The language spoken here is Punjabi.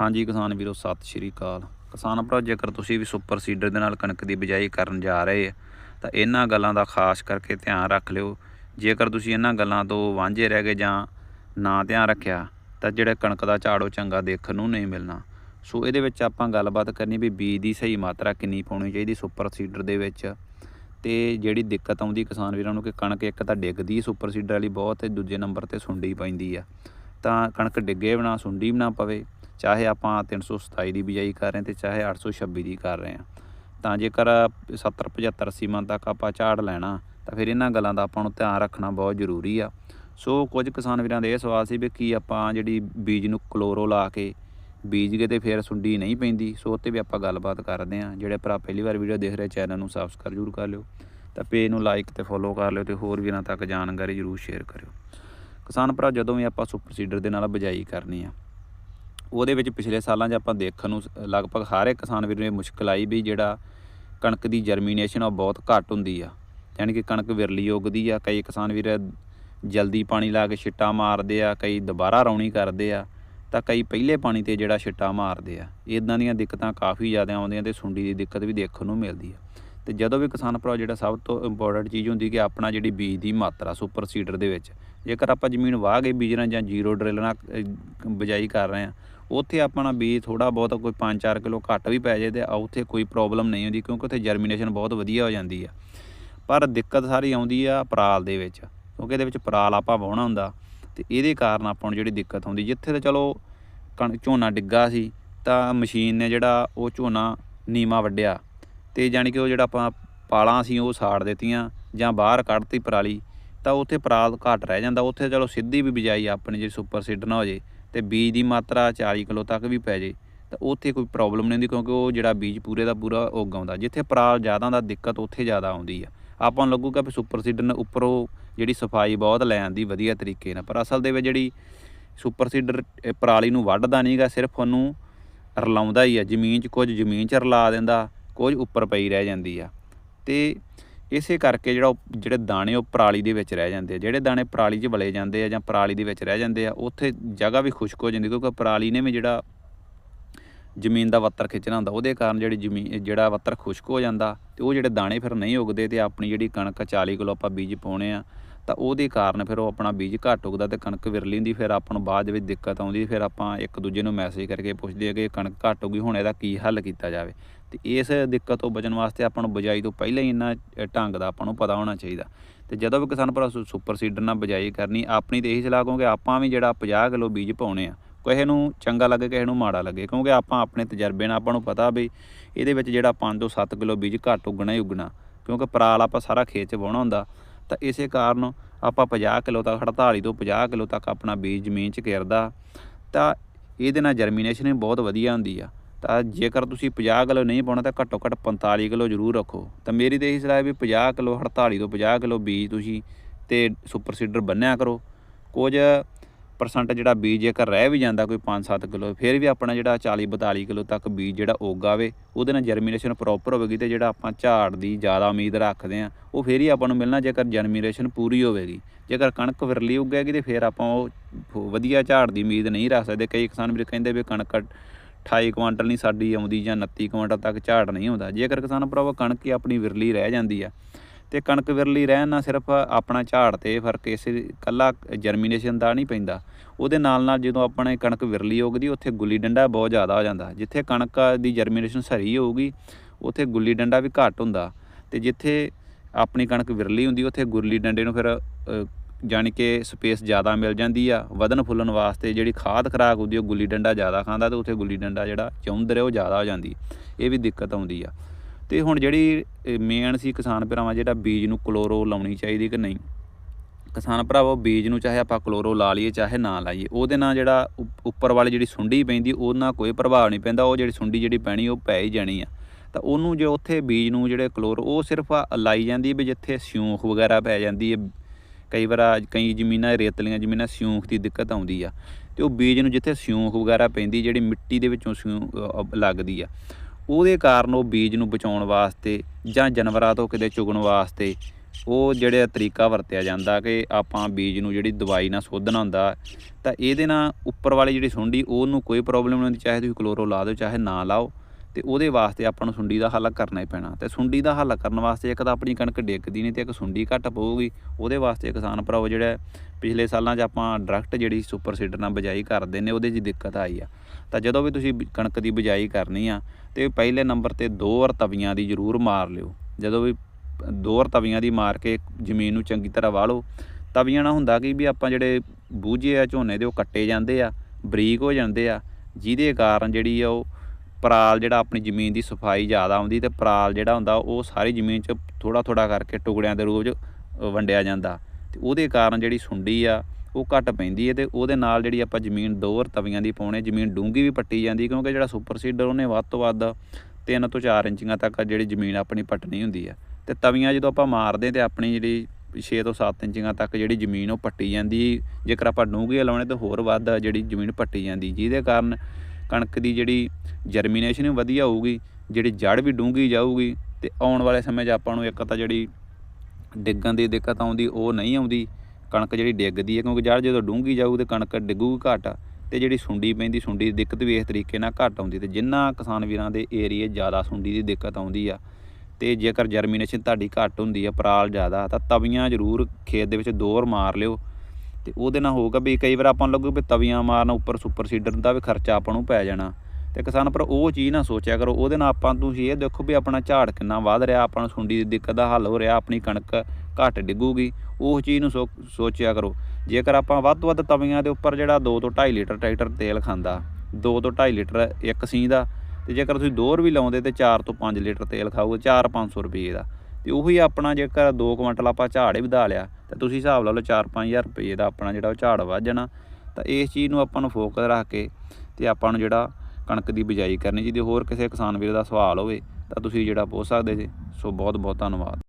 ਹਾਂਜੀ ਕਿਸਾਨ ਵੀਰੋ, ਸਤਿ ਸ਼੍ਰੀ ਅਕਾਲ। ਕਿਸਾਨ ਭਰਾ, ਜੇਕਰ ਤੁਸੀਂ ਵੀ ਸੁਪਰ ਸੀਡਰ ਦੇ ਨਾਲ ਕਣਕ ਦੀ ਬਿਜਾਈ ਕਰਨ ਜਾ ਰਹੇ ਤਾਂ ਇਹਨਾਂ ਗੱਲਾਂ ਦਾ ਖਾਸ ਕਰਕੇ ਧਿਆਨ ਰੱਖ ਲਿਓ। ਜੇਕਰ ਤੁਸੀਂ ਇਹਨਾਂ ਗੱਲਾਂ ਤੋਂ ਵਾਂਝੇ ਰਹਿ ਗਏ ਜਾਂ ਨਾ ਧਿਆਨ ਰੱਖਿਆ, ਤਾਂ ਜਿਹੜਾ ਕਣਕ ਦਾ ਝਾੜੋ ਚੰਗਾ ਦੇਖਣ ਨੂੰ ਨਹੀਂ ਮਿਲਣਾ। ਸੋ ਇਹਦੇ ਵਿੱਚ ਆਪਾਂ ਗੱਲਬਾਤ ਕਰਨੀ ਵੀ ਬੀਜ ਦੀ ਸਹੀ ਮਾਤਰਾ ਕਿੰਨੀ ਪਾਉਣੀ ਚਾਹੀਦੀ ਸੁਪਰ ਸੀਡਰ ਦੇ ਵਿੱਚ। ਤੇ ਜਿਹੜੀ ਦਿੱਕਤ ਆਉਂਦੀ ਕਿਸਾਨ ਵੀਰਾਂ ਨੂੰ ਕਿ ਕਣਕ ਇੱਕ ਤਾਂ ਡਿੱਗਦੀ ਸੁਪਰ ਸੀਡਰ ਵਾਲੀ ਬਹੁਤ ਤੇ ਦੂਜੇ ਨੰਬਰ ਤੇ ਸੁੰਡੀ ਪੈਂਦੀ ਆ। ਤਾਂ ਕਣਕ ਡਿੱਗੇ ਬਣਾ ਸੁੰਡੀ ਬਣਾ ਪਵੇ। ਚਾਹੇ ਆਪਾਂ 327 ਦੀ ਬਿਜਾਈ ਕਰ ਰਹੇ ਹਾਂ ਤੇ ਚਾਹੇ 826 ਦੀ ਕਰ ਰਹੇ ਹਾਂ, ਤਾਂ ਜੇਕਰ 70 75 80 ਮਨ ਤੱਕ ਆਪਾਂ ਝਾੜ ਲੈਣਾ, ਤਾਂ ਫਿਰ ਇਹਨਾਂ ਗੱਲਾਂ ਦਾ ਆਪਾਂ ਨੂੰ ਧਿਆਨ ਰੱਖਣਾ ਬਹੁਤ ਜ਼ਰੂਰੀ ਆ। ਸੋ ਕੁਝ ਕਿਸਾਨ ਵੀਰਾਂ ਦੇ ਇਹ ਸਵਾਲ ਸੀ ਵੀ ਕੀ ਆਪਾਂ ਜਿਹੜੀ ਬੀਜ ਨੂੰ ਕਲੋਰੋ ਲਾ ਕੇ ਬੀਜ ਕੇ ਤੇ ਫਿਰ ਸੁੰਡੀ ਨਹੀਂ ਪੈਂਦੀ, ਸੋ ਉੱਤੇ ਵੀ ਆਪਾਂ ਗੱਲਬਾਤ ਕਰਦੇ ਹਾਂ। ਜਿਹੜੇ ਭਰਾ ਪਹਿਲੀ ਵਾਰ ਵੀਡੀਓ ਦੇਖ ਰਹੇ, ਚੈਨਲ ਨੂੰ ਸਬਸਕ੍ਰਾਈਬ ਜ਼ਰੂਰ ਕਰ ਲਿਓ ਤਾਂ ਪੇਜ ਨੂੰ ਲਾਈਕ ਤੇ ਫੋਲੋ ਕਰ ਲਿਓ ਤੇ ਹੋਰ ਵੀਰਾਂ ਤੱਕ ਜਾਣਕਾਰੀ ਜ਼ਰੂਰ ਸ਼ੇਅਰ ਕਰਿਓ। ਕਿਸਾਨ ਭਰਾ, ਜਦੋਂ ਵੀ ਆਪਾਂ ਸੁਪਰ ਸੀਡਰ ਦੇ ਨਾਲ ਬਿਜਾਈ ਕਰਨੀ ਆ ਉਹਦੇ ਵਿੱਚ ਪਿਛਲੇ ਸਾਲਾਂ 'ਚ ਆਪਾਂ ਦੇਖਣ ਨੂੰ ਲਗਭਗ ਹਰ ਇੱਕ ਕਿਸਾਨ ਵੀਰ ਨੂੰ ਇਹ ਮੁਸ਼ਕਲ ਆਈ ਵੀ ਜਿਹੜਾ ਕਣਕ ਦੀ ਜਰਮੀਨੇਸ਼ਨ ਉਹ ਬਹੁਤ ਘੱਟ ਹੁੰਦੀ ਆ। ਯਾਨੀ ਕਿ ਕਣਕ ਵਿਰਲੀ ਉਗਦੀ ਆ ਕਈ ਕਿਸਾਨ ਵੀਰ ਜਲਦੀ ਪਾਣੀ ਲਾ ਕੇ ਛਿੱਟਾ ਮਾਰਦੇ ਆ ਕਈ ਦੁਬਾਰਾ ਰੌਣੀ ਕਰਦੇ ਆ ਤਾਂ ਕਈ ਪਹਿਲੇ ਪਾਣੀ ਤੇ ਜਿਹੜਾ ਛਿੱਟਾ ਮਾਰਦੇ ਆ। ਇਦਾਂ ਦੀਆਂ ਦਿੱਕਤਾਂ ਕਾਫੀ ਜ਼ਿਆਦਾ ਆਉਂਦੀਆਂ ਤੇ ਸੁੰਡੀ ਦੀ ਦਿੱਕਤ ਵੀ ਦੇਖਣ ਨੂੰ ਮਿਲਦੀ ਆ। ਤੇ ਜਦੋਂ ਵੀ ਕਿਸਾਨ ਭਰਾ ਜਿਹੜਾ ਸਭ ਤੋਂ ਇੰਪੋਰਟੈਂਟ ਚੀਜ਼ ਹੁੰਦੀ ਕਿ ਆਪਣਾ ਜਿਹੜੀ ਬੀਜ ਦੀ ਮਾਤਰਾ ਸੁਪਰ ਸੀਡਰ ਦੇ ਵਿੱਚ ਜੇਕਰ ਆਪਾਂ ਜ਼ਮੀਨ ਵਾਹ ਕੇ ਬੀਜਣਾ ਜਾਂ ਜ਼ੀਰੋ ਡਰਿਲ ਨਾਲ ਅਹ, ਬਿਜਾਈ ਕਰ ਰਹੇ ਆ ਉੱਥੇ ਆਪਣਾ ਬੀਜ ਥੋੜਾ ਬਹੁਤ ਕੋਈ 5-4 ਕਿਲੋ ਘੱਟ ਵੀ ਪੈ ਜੇ ਤੇ ਉੱਥੇ ਕੋਈ ਪ੍ਰੋਬਲਮ ਨਹੀਂ ਹੁੰਦੀ ਕਿਉਂਕਿ ਉੱਥੇ ਜਰਮੀਨੇਸ਼ਨ ਬਹੁਤ ਵਧੀਆ ਹੋ ਜਾਂਦੀ ਆ। ਪਰ ਦਿੱਕਤ ਸਾਰੀ ਆਉਂਦੀ ਆ ਪਰਾਲ ਦੇ ਵਿੱਚ, ਕਿਉਂਕਿ ਇਹਦੇ ਵਿੱਚ ਪਰਾਲ ਆਪਾਂ ਵਾਹੁਣਾ ਹੁੰਦਾ ਤੇ ਇਹਦੇ ਕਾਰਨ ਆਪਾਂ ਨੂੰ ਜਿਹੜੀ ਦਿੱਕਤ ਆਉਂਦੀ। ਜਿੱਥੇ ਤਾਂ ਚਲੋ ਕਣਕ ਝੋਨਾ ਡਿੱਗਾ ਸੀ ਤਾਂ ਮਸ਼ੀਨ ਨੇ ਜਿਹੜਾ ਉਹ ਝੋਨਾ ਨੀਮਾ ਵੱਢਿਆ ਤੇ ਜਾਣੀ ਕਿ ਉਹ ਜਿਹੜਾ ਆਪਾਂ ਪਾਲਾਂ ਸੀ ਉਹ ਸਾੜ ਦਿੱਤੀਆਂ ਜਾਂ ਬਾਹਰ ਕੱਢਤੀ ਪਰਾਲੀ ਤਾਂ ਉੱਥੇ ਪਰਾਲ ਘੱਟ ਰਹਿ ਜਾਂਦਾ। ਉੱਥੇ ਚਲੋ ਸਿੱਧੀ ਵੀ ਬਿਜਾਈ ਆਪਣੀ ਜਿਹੜੀ ਸੁਪਰ ਸੀਡਰ ਨਾ ਹੋ ਜੇ। ਤੇ ਬੀਜ ਦੀ ਮਾਤਰਾ 40 ਕਿਲੋ ਤੱਕ ਵੀ ਪੈ ਜੇ, ਤਾਂ ਉੱਥੇ ਕੋਈ ਪ੍ਰੋਬਲਮ ਨਹੀਂ ਹੁੰਦੀ ਕਿਉਂਕਿ ਉਹ ਜਿਹੜਾ ਬੀਜ ਪੂਰੇ ਦਾ ਪੂਰਾ ਉੱਗ ਆਉਂਦਾ ਜਿੱਥੇ ਪਰਾਲ ਜ਼ਿਆਦਾ ਦਾ ਦਿੱਕਤ ਉੱਥੇ ਜ਼ਿਆਦਾ ਆਉਂਦੀ ਆ। ਆਪਾਂ ਨੂੰ ਲੱਗੂਗਾ ਵੀ ਸੁਪਰ ਸੀਡਰ ਨੇ ਉੱਪਰੋਂ ਜਿਹੜੀ ਸਫ਼ਾਈ ਬਹੁਤ ਲੈ ਆਂਦੀ ਵਧੀਆ ਤਰੀਕੇ ਨਾਲ, ਪਰ ਅਸਲ ਦੇ ਵਿੱਚ ਜਿਹੜੀ ਸੁਪਰ ਸੀਡਰ ਪਰਾਲੀ ਨੂੰ ਵੱਢਦਾ ਨਹੀਂਗਾ ਸਿਰਫ ਉਹਨੂੰ ਰਲਾਉਂਦਾ ਹੀ ਆ। ਜ਼ਮੀਨ 'ਚ ਕੁਝ ਜ਼ਮੀਨ 'ਚ ਰਲਾ ਦਿੰਦਾ, ਕੁਝ ਉੱਪਰ ਪਈ ਰਹਿ ਜਾਂਦੀ ਆ। ਤੇ ਇਸੇ ਕਰਕੇ ਜਿਹੜਾ ਉਹ- ਜਿਹੜੇ ਦਾਣੇ ਉਹ ਪਰਾਲੀ ਦੇ ਵਿੱਚ ਰਹਿ ਜਾਂਦੇ ਆ। ਜਿਹੜੇ ਦਾਣੇ ਪਰਾਲੀ 'ਚ ਵਲੇ ਜਾਂਦੇ ਆ ਜਾਂ ਪਰਾਲੀ ਦੇ ਵਿੱਚ ਰਹਿ ਜਾਂਦੇ ਆ, ਉੱਥੇ ਜਗ੍ਹਾ ਵੀ ਖੁਸ਼ਕ ਹੋ ਜਾਂਦੀ ਕਿਉਂਕਿ ਪਰਾਲੀ ਨੇ ਵੀ ਜਿਹੜਾ ਜ਼ਮੀਨ ਦਾ ਵੱਤਰ ਖਿੱਚਣਾ ਹੁੰਦਾ, ਉਹਦੇ ਕਾਰਨ ਜਿਹੜੀ ਜ਼ਮੀਨ ਜਿਹੜਾ ਵੱਤਰ ਖੁਸ਼ਕ ਹੋ ਜਾਂਦਾ ਤੇ ਉਹ ਜਿਹੜੇ ਦਾਣੇ ਫਿਰ ਨਹੀਂ ਉਗਦੇ ਤੇ ਆਪਣੀ ਜਿਹੜੀ ਕਣਕ 40 ਕਿਲੋ ਆਪਾਂ ਬੀਜ ਪਾਉਣੇ ਆ। ਤਾਂ ਉਹਦੇ ਕਾਰਨ ਫਿਰ ਉਹ ਆਪਣਾ ਬੀਜ ਘੱਟ ਉਗਦਾ ਤੇ ਕਣਕ ਵਿਰਲੀ ਹੁੰਦੀ ਫਿਰ ਆਪਾਂ ਨੂੰ ਬਾਅਦ ਦੇ ਵਿੱਚ ਦਿੱਕਤ ਆਉਂਦੀ, ਫਿਰ ਆਪਾਂ ਇੱਕ ਦੂਜੇ ਨੂੰ ਮੈਸੇਜ ਕਰਕੇ ਪੁੱਛਦੇ ਆ ਕਿ ਕਣਕ ਘੱਟ ਉਗੀ, ਹੁਣ ਇਹਦਾ ਕੀ ਹੱਲ ਕੀਤਾ ਜਾਵੇ। ਤੇ ਇਸ ਦਿੱਕਤ ਤੋਂ ਬਚਣ ਵਾਸਤੇ ਆਪਾਂ ਨੂੰ ਬਿਜਾਈ ਤੋਂ ਪਹਿਲਾਂ ਹੀ ਇਹਨਾਂ ਢੰਗ ਦਾ ਆਪਾਂ ਨੂੰ ਪਤਾ ਹੋਣਾ ਚਾਹੀਦਾ। ਤੇ ਜਦੋਂ ਵੀ ਕਿਸਾਨ ਭਰਾ ਸੁ- ਸੁਪਰ ਸੀਡਰ ਨਾਲ ਬਿਜਾਈ ਕਰਨੀ, ਆਪਣੀ ਤੇ ਇਹੀ ਸਲਾਹ ਕਿਉਂਕਿ ਆਪਾਂ ਵੀ ਜਿਹੜਾ 50 ਕਿਲੋ ਬੀਜ ਪਾਉਣੇ ਆ, ਕਿਸੇ ਨੂੰ ਚੰਗਾ ਲੱਗੇ, ਕਿਸੇ ਨੂੰ ਮਾੜਾ ਲੱਗੇ, ਕਿਉਂਕਿ ਆਪਾਂ ਆਪਣੇ ਤਜਰਬੇ ਨਾਲ ਆਪਾਂ ਨੂੰ ਪਤਾ ਵੀ ਇਹਦੇ ਵਿੱਚ ਜਿਹੜਾ 5 ਤੋਂ 7 ਕਿਲੋ ਬੀਜ ਘੱਟ ਉਗਣਾ ਹੀ ਉਗਣਾ, ਕਿਉਂਕਿ ਪਰਾਲ ਆਪਾਂ ਸਾਰਾ ਖੇਤ 'ਚ ਵਾਹੁਣਾ ਹੁੰਦਾ। ਤਾਂ ਇਸੇ ਕਾਰਨ ਆਪਾਂ 50 ਕਿਲੋ ਤੱਕ 48 ਤੋਂ 50 ਕਿਲੋ ਤੱਕ ਆਪਣਾ ਬੀਜ ਜ਼ਮੀਨ 'ਚ ਘਿਰਦਾ। ਤਾਂ ਇਹਦੇ ਨਾਲ ਜਰਮੀਨੇਸ਼ਨ ਵੀ ਬਹੁਤ ਵਧੀਆ ਹੁੰਦੀ ਆ। ਤਾਂ ਜੇਕਰ ਤੁਸੀਂ 50 ਕਿਲੋ ਨਹੀਂ ਪਾਉਣਾ ਤਾਂ ਘੱਟੋ ਘੱਟ 45 ਕਿਲੋ ਜ਼ਰੂਰ ਰੱਖੋ। ਤਾਂ ਮੇਰੀ ਤਾਂ ਇਹੀ ਸਲਾਹ ਵੀ 50 ਕਿਲੋ 48 ਤੋਂ 50 ਕਿਲੋ ਬੀਜ ਤੁਸੀਂ ਤੇ ਸੁਪਰ ਸੀਡਰ ਬੰਨਿਆ ਕਰੋ। ਕੁਝ ਪਰਸੈਂਟ ਜਿਹੜਾ ਬੀਜ ਜੇਕਰ ਰਹਿ ਵੀ ਜਾਂਦਾ ਕੋਈ 5-7 ਕਿਲੋ, ਫਿਰ ਵੀ ਆਪਣਾ ਜਿਹੜਾ 40-42 ਕਿਲੋ ਤੱਕ ਬੀਜ ਜਿਹੜਾ ਉਗ ਆਵੇ, ਉਹਦੇ ਨਾਲ ਜਰਮੀਨੇਸ਼ਨ ਪ੍ਰੋਪਰ ਹੋਵੇਗੀ ਤੇ ਜਿਹੜਾ ਆਪਾਂ ਝਾੜ ਦੀ ਜ਼ਿਆਦਾ ਉਮੀਦ ਰੱਖਦੇ ਆ ਉਹ ਫਿਰ ਹੀ ਆਪਾਂ ਨੂੰ ਮਿਲਣਾ ਜੇਕਰ ਜਰਮੀਨੇਸ਼ਨ ਪੂਰੀ ਹੋਵੇਗੀ। ਜੇਕਰ ਕਣਕ ਵਿਰਲੀ ਉੱਗੇਗੀ ਤੇ ਫਿਰ ਆਪਾਂ ਉਹ ਵਧੀਆ ਝਾੜ ਦੀ ਉਮੀਦ ਨਹੀਂ ਰੱਖ ਸਕਦੇ। ਕਈ ਕਿਸਾਨ ਵੀ ਕਹਿੰਦੇ ਵੀ ਕਣਕ 28 ਕੁਆਂਟਲ ਨਹੀਂ ਸਾਡੀ ਆਉਂਦੀ ਜਾਂ 29 ਕੁਆਂਟਲ ਤੱਕ ਝਾੜ ਨਹੀਂ ਆਉਂਦਾ। ਜੇਕਰ ਕਿਸਾਨ ਭਰਾਵਾ ਕਣਕ ਹੀ ਆਪਣੀ ਵਿਰਲੀ ਰਹਿ ਜਾਂਦੀ ਆ ਤੇ ਕਣਕ ਵਿਰਲੀ ਰਹਿਣ ਨਾਲ ਸਿਰਫ ਆਪਣਾ ਝਾੜ ਤੇ ਫ਼ਰਕ ਇਸੇ ਕੱਲਾ ਜਰਮੀਨੇਸ਼ਨ ਦਾ ਨਹੀਂ ਪੈਂਦਾ। ਉਹਦੇ ਨਾਲ ਨਾਲ ਜਦੋਂ ਆਪਣੇ ਕਣਕ ਵਿਰਲੀ ਉਗਦੀ ਉੱਥੇ ਗੁੱਲੀ ਡੰਡਾ ਬਹੁਤ ਜ਼ਿਆਦਾ ਹੋ ਜਾਂਦਾ। ਜਿੱਥੇ ਕਣਕ ਦੀ ਜਰਮੀਨੇਸ਼ਨ ਸਹੀ ਹੋਊਗੀ ਉੱਥੇ ਗੁੱਲੀ ਡੰਡਾ ਵੀ ਘੱਟ ਹੁੰਦਾ। ਤੇ ਜਿੱਥੇ ਆਪਣੀ ਕਣਕ ਵਿਰਲੀ ਹੁੰਦੀ ਉੱਥੇ ਗੁੱਲੀ ਡੰਡੇ ਨੂੰ ਫਿਰ ਅ, ਜਾਣੀ ਕਿ ਸਪੇਸ ਜ਼ਿਆਦਾ ਮਿਲ ਜਾਂਦੀ ਆ। ਵਧਣ ਫੁੱਲਣ ਵਾਸਤੇ ਜਿਹੜੀ ਖਾਦ ਖਰਾਕ ਹੁੰਦੀ ਉਹ ਗੁੱਲੀ ਡੰਡਾ ਜ਼ਿਆਦਾ ਖਾਂਦਾ ਤੇ ਉੱਥੇ ਗੁੱਲੀ ਡੰਡਾ ਜਿਹੜਾ ਚੌਂਦਰ ਹੈ ਉਹ ਜ਼ਿਆਦਾ ਹੋ ਜਾਂਦੀ। ਇਹ ਵੀ ਦਿੱਕਤ ਆਉਂਦੀ ਆ। ਤੇ ਹੁਣ ਜਿਹੜੀ ਮੇਨ ਸੀ ਕਿਸਾਨ ਭਰਾਵਾਂ, ਜਿਹੜਾ ਬੀਜ ਨੂੰ ਕਲੋਰੋ ਲਾਉਣੀ ਚਾਹੀਦੀ ਕਿ ਨਹੀਂ? ਕਿਸਾਨ ਭਰਾਵੋ, ਬੀਜ ਨੂੰ ਚਾਹੇ ਆਪਾਂ ਕਲੋਰੋ ਲਾ ਲਈਏ, ਚਾਹੇ ਨਾ ਲਾਈਏ, ਉਹਦੇ ਨਾਲ ਜਿਹੜਾ ਉੱਪਰ ਵਾਲੀ ਜਿਹੜੀ ਸੁੰਡੀ ਪੈਂਦੀ, ਉਹਦੇ ਨਾਲ ਕੋਈ ਪ੍ਰਭਾਵ ਨਹੀਂ ਪੈਂਦਾ, ਉਹ ਜਿਹੜੀ ਸੁੰਡੀ ਜਿਹੜੀ ਪੈਣੀ, ਉਹ ਪੈ ਹੀ ਜਾਣੀ ਆ। ਤਾਂ ਉਹਨੂੰ ਜੇ ਉੱਥੇ ਬੀਜ ਨੂੰ ਜਿਹੜੇ ਕਲੋਰ ਉਹ ਸਿਰਫ ਲਾਈ ਜਾਂਦੀ ਵੀ ਜਿੱਥੇ ਸਿਉਂਖ ਵਗੈਰਾ ਪੈ ਜਾਂਦੀ ਹੈ। ਕਈ ਵਾਰ ਕਈ ਜ਼ਮੀਨਾਂ, ਰੇਤਲੀਆਂ ਜ਼ਮੀਨਾਂ ਸਿਉਂਖ ਦੀ ਦਿੱਕਤ ਆਉਂਦੀ ਆ। ਤੇ ਉਹ ਬੀਜ ਨੂੰ ਜਿੱਥੇ ਸਿਉਂਖ ਵਗੈਰਾ ਪੈਂਦੀ, ਜਿਹੜੀ ਮਿੱਟੀ ਦੇ ਵਿੱਚੋਂ ਸਿਉਂ ਲੱਗਦੀ ਆ। ਉਹਦੇ ਕਾਰਨ ਉਹ ਬੀਜ ਨੂੰ ਬਚਾਉਣ ਵਾਸਤੇ ਜਾਂ ਜਾਨਵਰਾਂ ਤੋਂ ਕਿਤੇ ਚੁਗਣ ਵਾਸਤੇ ਉਹ ਜਿਹੜੇ ਤਰੀਕਾ ਵਰਤਿਆ ਜਾਂਦਾ ਕਿ ਆਪਾਂ ਬੀਜ ਨੂੰ ਜਿਹੜੀ ਦਵਾਈ ਨਾਲ ਸੋਧਣਾ ਹੁੰਦਾ, ਤਾਂ ਇਹਦੇ ਨਾਲ ਉੱਪਰ ਵਾਲੀ ਜਿਹੜੀ ਸੁੰਡੀ, ਉਹਨੂੰ ਕੋਈ ਪ੍ਰੋਬਲਮ ਨਹੀਂ ਹੁੰਦੀ, ਚਾਹੇ ਤੁਸੀਂ ਕਲੋਰੋ ਲਾ ਦਿਓ, ਚਾਹੇ ਨਾ ਲਾਓ। ਤੇ ਉਹਦੇ ਵਾਸਤੇ ਆਪਾਂ ਨੂੰ ਸੁੰਡੀ ਦਾ ਹੱਲ ਕਰਨਾ ਹੀ ਪੈਣਾ। ਤੇ ਸੁੰਡੀ ਦਾ ਹੱਲ ਕਰਨ ਵਾਸਤੇ ਇੱਕ ਤਾਂ ਆਪਣੀ ਕਣਕ ਡਿੱਗਦੀ ਨਹੀਂ ਤੇ ਇੱਕ ਸੁੰਡੀ ਘੱਟ ਪਊਗੀ। ਉਹਦੇ ਵਾਸਤੇ ਕਿਸਾਨ ਭਰਾਓ ਜਿਹੜਾ ਪਿਛਲੇ ਸਾਲਾਂ 'ਚ ਆਪਾਂ ਡਾਇਰੈਕਟ ਜਿਹੜੀ ਸੁਪਰ ਸੀਡਰ ਨਾਲ ਬਿਜਾਈ ਕਰਦੇ ਨੇ, ਉਹਦੇ 'ਚ ਦਿੱਕਤ ਆਈ ਆ। ਤਾਂ ਜਦੋਂ ਵੀ ਤੁਸੀਂ ਕਣਕ ਦੀ ਬਿਜਾਈ ਕਰਨੀ ਆ, ਤੇ ਪਹਿਲੇ ਨੰਬਰ ਤੇ ਦੋ ਵਾਰ ਤਵੀਆਂ ਦੀ ਜ਼ਰੂਰ ਮਾਰ ਲਿਓ। ਜਦੋਂ ਵੀ ਦੋ ਵਾਰ ਤਵੀਆਂ ਦੀ ਮਾਰ ਕੇ ਜ਼ਮੀਨ ਨੂੰ ਚੰਗੀ ਤਰ੍ਹਾਂ ਵਾਲੋ, ਤਵੀਆਂ ਨਾਲ ਹੁੰਦਾ ਕਿ ਵੀ ਆਪਾਂ ਜਿਹੜੇ ਬੂਝੇ ਆ, ਝੋਨੇ ਦੇ ਉਹ ਕੱਟੇ ਜਾਂਦੇ ਆ, ਬਰੀਕ ਹੋ ਜਾਂਦੇ ਆ, ਜਿਹਦੇ ਕਾਰਨ ਜਿਹੜੀ ਆ ਉਹ ਪਰਾਲ ਜਿਹੜਾ ਆਪਣੀ ਜ਼ਮੀਨ ਦੀ ਸਫ਼ਾਈ ਜ਼ਿਆਦਾ ਆਉਂਦੀ ਤੇ ਪਰਾਲ ਜਿਹੜਾ ਹੁੰਦਾ ਉਹ ਸਾਰੀ ਜ਼ਮੀਨ 'ਚ ਥੋੜਾ ਥੋੜਾ ਕਰਕੇ ਟੁਕੜਿਆਂ ਦੇ ਰੂਪ 'ਚ ਵੰਡਿਆ ਜਾਂਦਾ। ਤੇ ਉਹਦੇ ਕਾਰਨ ਜਿਹੜੀ ਸੁੰਡੀ ਆ, ਉਹ ਘੱਟ ਪੈਂਦੀ ਹੈ ਤੇ ਉਹਦੇ ਨਾਲ ਜਿਹੜੀ ਆਪਾਂ ਜ਼ਮੀਨ ਦੋ ਤਵੀਆਂ ਦੀ ਪਾਉਣੇ, ਜ਼ਮੀਨ ਡੂੰਗੀ ਵੀ ਪੱਟੀ ਜਾਂਦੀ ਕਿਉਂਕਿ ਜਿਹੜਾ ਸੁਪਰ ਸੀਡਰ ਉਹਨੇ ਵੱਧ ਤੋਂ ਵੱਧ 3 ਤੋਂ 4 ਇੰਚੀਆਂ ਤੱਕ ਜਿਹੜੀ ਜ਼ਮੀਨ ਆਪਣੀ ਪੱਟਣੀ ਹੁੰਦੀ ਆ। ਤੇ ਤਵੀਆਂ ਜਦੋਂ ਆਪਾਂ ਮਾਰਦੇ ਤੇ ਆਪਣੀ ਜਿਹੜੀ 6 ਤੋਂ 7 ਇੰਚੀਆਂ ਤੱਕ ਜਿਹੜੀ ਜ਼ਮੀਨ ਉਹ ਪੱਟੀ ਜਾਂਦੀ, ਜੇਕਰ ਆਪਾਂ ਡੂੰਘੇ ਲਾਉਣੇ ਤਾਂ ਹੋਰ ਵੱਧ ਜਿਹੜੀ ਜ਼ਮੀਨ ਪੱਟੀ ਜਾਂਦੀ, ਜਿਹਦੇ ਕਾਰਨ ਕਣਕ ਦੀ ਜਿਹੜੀ ਜਰਮੀਨੇਸ਼ਨ ਵੀ ਵਧੀਆ ਹੋਊਗੀ, ਜਿਹੜੀ ਜੜ ਵੀ ਡੂੰਘੀ ਜਾਊਗੀ ਤੇ ਆਉਣ ਵਾਲੇ ਸਮੇਂ 'ਚ ਆਪਾਂ ਨੂੰ ਇੱਕ ਤਾਂ ਜਿਹੜੀ ਡਿੱਗਣ ਦੀ ਦਿੱਕਤ ਆਉਂਦੀ, ਉਹ ਨਹੀਂ ਆਉਂਦੀ, ਕਣਕ ਜਿਹੜੀ ਡਿੱਗਦੀ ਹੈ, ਕਿਉਂਕਿ ਜੜ ਜਦੋਂ ਡੂੰਘੀ ਜਾਊ ਤੇ ਕਣਕ ਡਿੱਗੂਗੀ ਘੱਟ ਤੇ ਜਿਹੜੀ ਸੁੰਡੀ ਪੈਂਦੀ, ਸੁੰਡੀ ਦੀ ਦਿੱਕਤ ਵੀ ਇਸ ਤਰੀਕੇ ਨਾਲ ਘੱਟ ਆਉਂਦੀ ਤੇ ਜਿੰਨਾ ਕਿਸਾਨ ਵੀਰਾਂ ਦੇ ਏਰੀਏ ਜ਼ਿਆਦਾ ਸੁੰਡੀ ਦੀ ਦਿੱਕਤ ਆਉਂਦੀ ਆ ਤੇ ਜੇਕਰ ਜਰਮੀਨੇਸ਼ਨ ਤੁਹਾਡੀ ਘੱਟ ਹੁੰਦੀ ਆ ਪਰਾਲ ਜ਼ਿਆਦਾ, ਤਾਂ ਤਵੀਆਂ ਜ਼ਰੂਰ ਖੇਤ ਦੇ ਵਿੱਚ ਦੋਰ ਮਾਰ ਲਿਓ ਤੇ ਉਹਦੇ ਨਾਲ ਹੋਊਗਾ ਵੀ ਕਈ ਵਾਰ ਆਪਾਂ ਨੂੰ ਲੱਗੂ ਵੀ ਤਵੀਆਂ ਮਾਰਨ, ਉੱਪਰ ਸੁਪਰ ਸੀਡਰ ਦਾ ਵੀ ਖਰਚਾ ਆਪਾਂ ਨੂੰ ਪੈ ਜਾਣਾ। ਤੇ ਕਿਸਾਨ ਪਰ ਉਹ ਚੀਜ਼ ਨਾ ਸੋਚਿਆ ਕਰੋ, ਉਹਦੇ ਨਾਲ ਆਪਾਂ ਤੁਸੀਂ ਇਹ ਦੇਖੋ ਵੀ ਆਪਣਾ ਝਾੜ ਕਿੰਨਾ ਵੱਧ ਰਿਹਾ, ਆਪਾਂ ਨੂੰ ਸੁੰਡੀ ਦੀ ਦਿੱਕਤ ਦਾ ਹੱਲ ਹੋ ਰਿਹਾ, ਆਪਣੀ ਕਣਕ ਘੱਟ ਡਿੱਗੂਗੀ, ਉਹ ਚੀਜ਼ ਨੂੰ ਸੋ- ਸੋਚਿਆ ਕਰੋ। ਜੇਕਰ ਆਪਾਂ ਵੱਧ ਤੋਂ ਵੱਧ ਤਵੀਆਂ ਦੇ ਉੱਪਰ ਜਿਹੜਾ 2 ਤੋਂ 2.5 ਲੀਟਰ ਟਰੈਕਟਰ ਤੇਲ ਖਾਂਦਾ 2 ਤੋਂ 2.5 ਲੀਟਰ ਇੱਕ ਸੀ ਦਾ, ਤੇ ਜੇਕਰ ਤੁਸੀਂ ਦੋਰ ਵੀ ਲਾਉਂਦੇ ਤੇ 4 ਤੋਂ 5 ਲੀਟਰ ਤੇਲ ਖਾਊਗਾ 4-500 ਰੁਪਏ ਦਾ। ਤੇ ਉਹੀ ਆਪਣਾ ਜੇਕਰ 2 ਕੁਇੰਟਲ ਆਪਾਂ ਝਾੜ ਹੀ ਵਧਾ ਲਿਆ, ਤਾਂ ਤੁਸੀਂ ਹਿਸਾਬ ਲਾ ਲਓ 4-5000 ਰੁਪਏ ਦਾ ਆਪਣਾ ਜਿਹੜਾ ਉਹ ਝਾੜ ਵੱਧ ਜਾਣਾ, ਤਾਂ ਇਸ ਚੀਜ਼ ਨੂੰ ਆਪਾਂ ਨੂੰ ਫੋਕਸ ਰੱਖ ਕੇ ਤੇ ਆਪਾਂ ਨੂੰ ਜਿਹੜਾ ਕਣਕ ਦੀ ਬਿਜਾਈ ਕਰਨੀ ਚਾਹੀਦੀ, ਹੋਰ ਕਿਸੇ ਕਿਸਾਨ ਵੀਰ ਦਾ ਸਵਾਲ ਹੋਵੇ ਤਾਂ ਤੁਸੀਂ ਜਿਹੜਾ ਪੁੱਛ ਸਕਦੇ ਜੇ, ਸੋ ਬਹੁਤ ਬਹੁਤ ਧੰਨਵਾਦ।